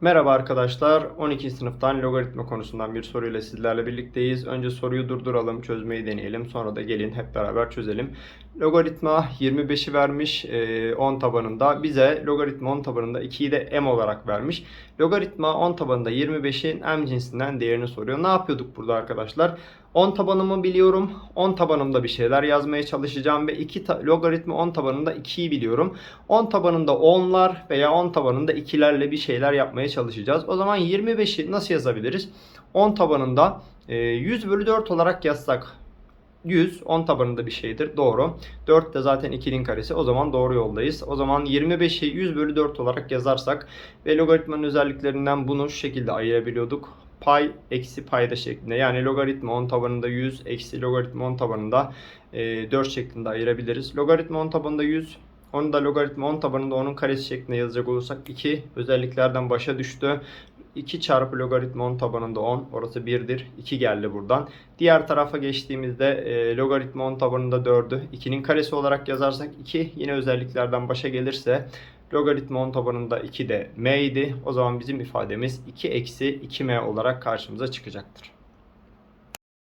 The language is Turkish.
Merhaba arkadaşlar. 12. sınıftan logaritma konusundan bir soruyla sizlerle birlikteyiz. Önce soruyu durduralım, çözmeyi deneyelim. Sonra da gelin hep beraber çözelim. Logaritma 25'i vermiş e, 10 tabanında. Bize logaritma 10 tabanında 2'yi de m olarak vermiş. Logaritma 10 tabanında 25'in m cinsinden değerini soruyor. Ne yapıyorduk burada arkadaşlar? 10 tabanımı biliyorum. 10 tabanımda bir şeyler yazmaya çalışacağım ve 2 ta- logaritma 10 tabanında 2'yi biliyorum. 10 tabanında 10'lar veya 10 tabanında 2'lerle bir şeyler yapmaya çalışacağız. O zaman 25'i nasıl yazabiliriz? 10 tabanında e, 100 bölü 4 olarak yazsak 100 10 tabanında bir şeydir. Doğru. 4 de zaten 2'nin karesi. O zaman doğru yoldayız. O zaman 25'i 100 bölü 4 olarak yazarsak ve logaritmanın özelliklerinden bunu şu şekilde ayırabiliyorduk. Pay eksi payda şeklinde. Yani logaritma 10 tabanında 100 eksi logaritma 10 tabanında e, 4 şeklinde ayırabiliriz. Logaritma 10 tabanında 100 onu da logaritma 10 tabanında onun karesi şeklinde yazacak olursak 2 özelliklerden başa düştü. 2 çarpı logaritma 10 tabanında 10. Orası 1'dir. 2 geldi buradan. Diğer tarafa geçtiğimizde e, logaritma 10 tabanında 4'ü 2'nin karesi olarak yazarsak 2 yine özelliklerden başa gelirse logaritma 10 tabanında 2 de m idi. O zaman bizim ifademiz 2 eksi 2m olarak karşımıza çıkacaktır.